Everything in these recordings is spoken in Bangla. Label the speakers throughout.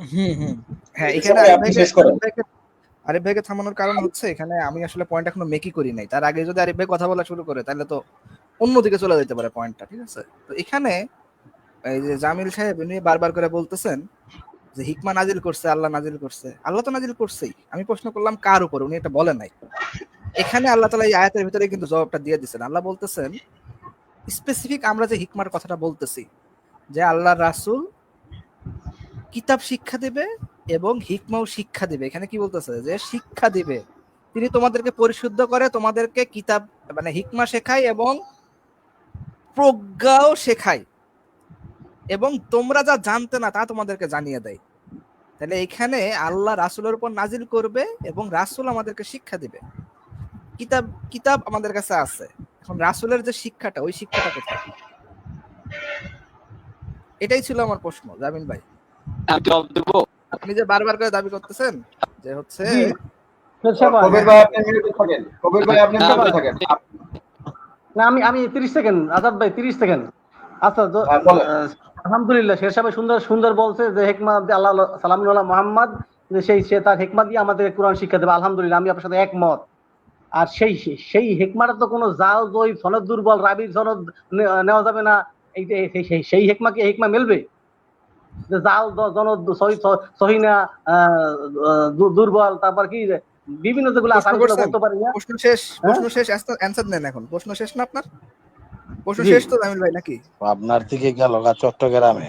Speaker 1: হুম হুম। হ্যাঁ এখানে আরিফ ভাইকে থামানোর কারণ হচ্ছে এখানে আমি আসলে পয়েন্ট এখনও মেকই করি নাই। তার আগে যদি আরিফ ভাই কথা বলা শুরু করে তাহলে তো অন্যদিকে চলে যেতে পারে পয়েন্টটা ঠিক আছে? তো এখানে এই যে জামিল সাহেব উনি বারবার করে বলতেছেন যে হিকমা নাজিল করছে আল্লাহ নাজিল করছে। আল্লাহ তো নাজিল করছেই। আমি প্রশ্ন করলাম কার উপর? উনি এটা বলেন নাই। এখানে আল্লাহ তালা এই আয়াতের ভিতরে কিন্তু জবাবটা দিয়ে দিচ্ছেন আল্লাহ বলতেছেন স্পেসিফিক আমরা যে হিকমার কথাটা বলতেছি যে আল্লাহ রাসূল কিতাব শিক্ষা দেবে এবং হিকমাও শিক্ষা দেবে। এখানে কি বলতেছে? যে শিক্ষা দিবে। তিনি তোমাদেরকে পরিশুদ্ধ করে, তোমাদেরকে কিতাব মানে হিকমা শেখায় এবং প্রজ্ঞাও শেখায়। এবং তোমরা যা জানতে না, তা তোমাদেরকে জানিয়ে দেয়। তাহলে এখানে আল্লাহ রাসূলের উপর নাজিল করবে এবং রাসূল আমাদেরকে শিক্ষা দিবে। কিতাব কিতাব আমাদের কাছে আছে। এখন রাসূলের যে শিক্ষাটা, ওই শিক্ষাটা কোথায়? এটাই ছিল আমার প্রশ্ন জামিন ভাই।
Speaker 2: জবাব দেবো।
Speaker 1: আপনি যে বারবার করে দাবি করতেছেন যে হচ্ছে
Speaker 3: কবির ভাই। আপনি মিউটে থাকেন। কবির ভাই আপনি মিউটে থাকেন।
Speaker 4: না আমি আমি তিরিশ সেকেন্ড। আজাদ ভাই তিরিশ সেকেন্ড। আচ্ছা
Speaker 3: হ্যাঁ,
Speaker 4: আলহামদুলিল্লাহ শেরশাহ ভাই সুন্দর সুন্দর বলছে যে হেকমা আল্লাহ সালামুল্লাহ মোহাম্মদ যে সেই সে তার হেকমা দিয়ে আমাদের কোরআন শিক্ষা দেবে। আলহামদুলিল্লাহ আমি আপনার সাথে একমত। আর সেই সেই হেকমাটা তো কোনো জাল জয়ী সনদ দুর্বল রাবির সনদ নেওয়া যাবে না। এই সেই- সেই সেই হেকমা কি হেকমা মিলবে? যে জাল জন সহিনা আহ, দুর্বল তারপর কি যে বিভিন্ন যেগুলো? বলতে পারি না।
Speaker 1: প্রশ্ন শেষ
Speaker 4: হ্যাঁ?
Speaker 1: প্রশ্ন শেষ অ্যান্সার নেন এখন। প্রশ্ন শেষ না আপনার? প্রশ্ন শেষ তো জামিল ভাই নাকি?
Speaker 5: আপনার থেকে গেল চট্টগ্রামে?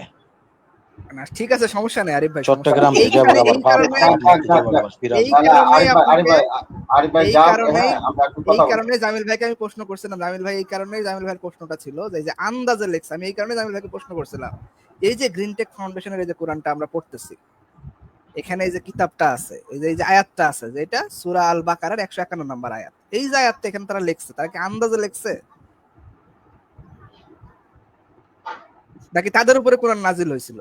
Speaker 1: না ঠিক আছে সমস্যা নেই আরিফ ভাই
Speaker 5: চট্টগ্রাম
Speaker 1: এই কারণে- কারণে জামিল ভাইকে আমি প্রশ্ন করছিলাম জামিল ভাই এই কারণেই জামিল ভাইয়ের প্রশ্নটা ছিল যে যে আন্দাজে লেখছে আমি এই কারণে জামিল ভাইকে প্রশ্ন করছিলাম। এই যে গ্রিন টেক ফাউন্ডেশনের এই যে কোরআনটা আমরা পড়তেছি এখানে এই যে কিতাবটা আছে এই যে এই যে আয়াতটা আছে যে এটা সূরা আল বাকারার 151 নম্বর আয়াত। এই যে আয়াতটা এখানে তারা লিখছে তারা কি আন্দাজে লিখছে? নাকি তাদের উপরে কোরআন নাজিল হয়েছিল?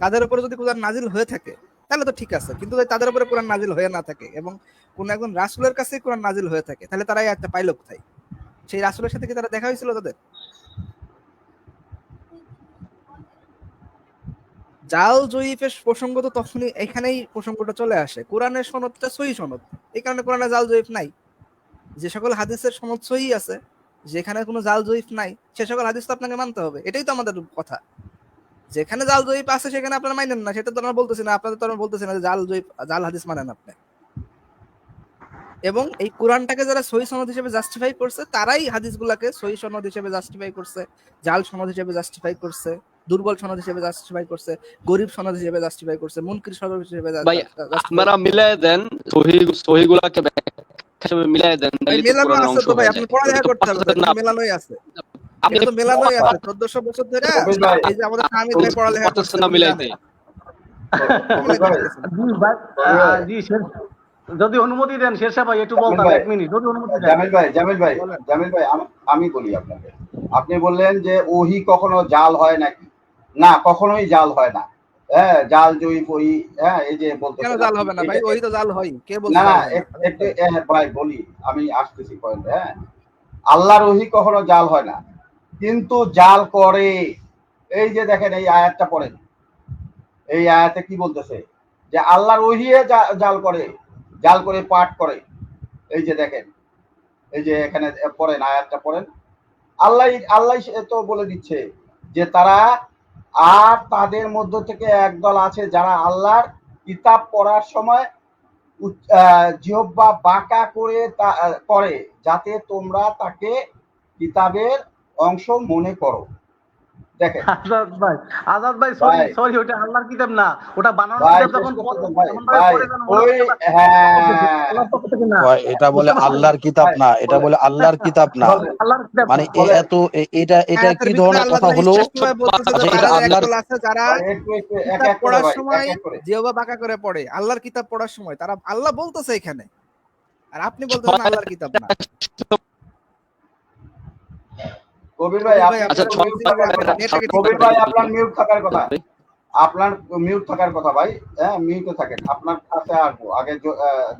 Speaker 1: তাদের উপরে যদি কোরআন নাজিল হয়ে থাকে, তাহলে তো ঠিক আছে। কিন্তু তাদের উপরে কোরআন নাজিল হয়ে না থাকে এবং কোন একজন রাসূলের কাছে কোরআন নাজিল হয়ে থাকে, তাহলে তারা এই আয়াতটা পাইলো কোথায়? সেই রাসূলের সাথে কি তারা দেখা হয়েছিল তাদের? জাল জয়ীফের প্রসঙ্গ তো তখনই এখানেই প্রসঙ্গটা চলে আসে। কোরআনের সনদটা সহি সনদ। এই কারণে কোরআনে জাল জয়ীফ নাই। যে সকল হাদিসের সনদ সহি আছে, যেখানে কোনো জাল জয়ীফ নাই, সে সকল হাদিস তো আপনাকে মানতে হবে। এটাই তো আমাদের কথা। যেখানে জাল জয়ীফ আছে সেখানে আপনারা মানেন না। সেটা তো আমরা বলতেছি না আপনাদের তো আমরা বলতেছি না জাল জয়ীফ জাল হাদিস মানেন আপনি। এবং এই কোরআনটাকে যারা সহি সনদ হিসেবে জাস্টিফাই করছে তারাই হাদিসগুলাকে সহি সনদ হিসেবে জাস্টিফাই করছে জাল সনদ হিসেবে জাস্টিফাই করছে দুর্বল সনদ হিসেবে জাস্টিফাই করছে গরিব সনদ হিসেবে জাস্টিফাই করছে মুনকির সনদ হিসেবে
Speaker 2: আপনারা মিলাই দেন সহি সহিগুলাকে হিসেবে মিলাই দেন
Speaker 1: মেলানো আছে তো ভাই আপনি। পড়ালেখা করতে হবে মেলানোই আছে।
Speaker 2: আপনি
Speaker 1: তো মেলানোই আছে চোদ্দশো বছর ধরে এই যে আমাদের স্বামী ভাই পড়ালেখা করছে।
Speaker 2: না মিলাইতে
Speaker 4: জি ভাই, আহ, জি শের- যদি অনুমতি দেন শেরশাহ ভাই একটু বলতাম এক মিনিট যদি অনুমতি দেন।
Speaker 3: জামিল ভাই জামিল ভাই জামিল ভাই আমি বলি আপনাকে। আপনি বললেন যে ওহি কখনো জাল হয় নাকি? না কখনোই জাল হয় না। হ্যাঁ জাল জয়ী ওই হ্যাঁ এই যে বলতে
Speaker 1: কেন জাল হবে না? ভাই ওই তো জাল হয় কে বলছে
Speaker 3: না
Speaker 1: জাল হয়
Speaker 3: একটু ভাই বলি আমি আসতেছি পয়েন্ট হ্যাঁ। আল্লাহর ওহি কখনো জাল হয় না। কিন্তু জাল করে। এই যে দেখেন এই আয়াতটা পড়েন। এই আয়াতে কি বলতেছে? যে আল্লাহর ওহিয়ে জাল করে জাল করে পাঠ করে। এই যে দেখেন এই যে এখানে পড়েন আয়াতটা পড়েন। আল্লাহ আল্লাহ তো বলে দিচ্ছে যে তারা আর তাদের মধ্য থেকে একদল আছে যারা আল্লাহর কিতাব পড়ার সময় উচ- আহ, জিহ্বা বাঁকা করে করে যাতে তোমরা তাকে কিতাবের অংশ মনে করো। দেখেন।
Speaker 4: আজাদ ভাই আজাদ ভাই সরি সরি ওটা আল্লাহর কিতাব না। ওটা বানানো কিতাব যখন
Speaker 3: করতে
Speaker 4: পড়ে
Speaker 3: দেন ভাই।
Speaker 4: এমন ভাবে
Speaker 3: ভাই
Speaker 4: পড়ে যেন
Speaker 3: ওই
Speaker 4: যেন আল্লাহর পক্ষ থেকে না।
Speaker 5: কয়, এটা বলে আল্লাহর কিতাব না এটা বলে আল্লাহর কিতাব না। মানে এত এটা এটা কি ধরনের কথা হলো?
Speaker 1: স্পষ্টভাবে বলতেছে যে
Speaker 5: এটা আল্লাহর-
Speaker 1: যারা
Speaker 3: ভাই, একটু একটু এক
Speaker 1: কিতাব পড়ার সময় বাঁকা করে পড়ে আল্লাহর কিতাব পড়ার সময় তারা আল্লাহ বলতেছে এখানে। আর আপনি বলতেছেন আল্লাহর কিতাব না।
Speaker 3: কবির ভাই আপনি
Speaker 2: আচ্ছা,
Speaker 3: একটু
Speaker 2: ছয়
Speaker 3: mute থাকার
Speaker 1: আপনার
Speaker 3: কথা।
Speaker 1: নেটটাকে ঠিক
Speaker 3: কবির ভাই আপনার মিউট থাকার কথা। আপনার মিউট থাকার কথা ভাই হ্যাঁ মিউটে থাকেন। আপনার কাছে আসব আগে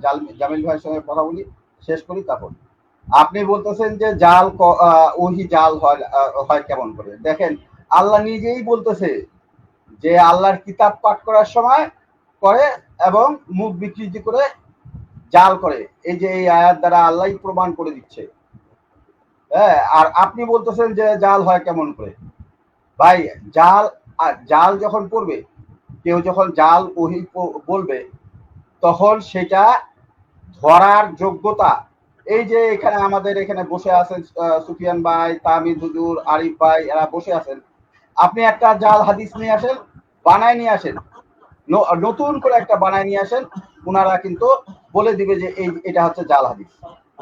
Speaker 3: জাল- জামিল ভাইয়ের সঙ্গে কথা বলি শেষ করি তারপর। আপনি বলতেছেন যে জাল ওহি জাল হয় হয় কেমন করে? দেখেন আল্লাহ নিজেই বলতেছে যে আল্লাহর কিতাব পাঠ করার সময় করে এবং মুখ বিকৃতি করে জাল করে। এই যে এই আয়াত দ্বারা আল্লাহ প্রমাণ করে দিচ্ছে। হ্যাঁ আর আপনি বলতেছেন যে জাল হয় কেমন করে? ভাই, জাল, আর জাল যখন পড়বে, কেউ যখন জাল ওহি বলবে, তখন সেটা ধরার যোগ্যতা, এই যে এখানে আমাদের এখানে বসে আছেন সুফিয়ান ভাই তামিদ হুজুর, আরিফ ভাই, এরা বসে আছেন, আপনি একটা জাল হাদিস নিয়ে আসেন, বানায় নিয়ে আসেন নতুন করে একটা বানায় নিয়ে আসেন ওনারা কিন্তু বলে দিবে যে এই, এটা হচ্ছে জাল হাদিস।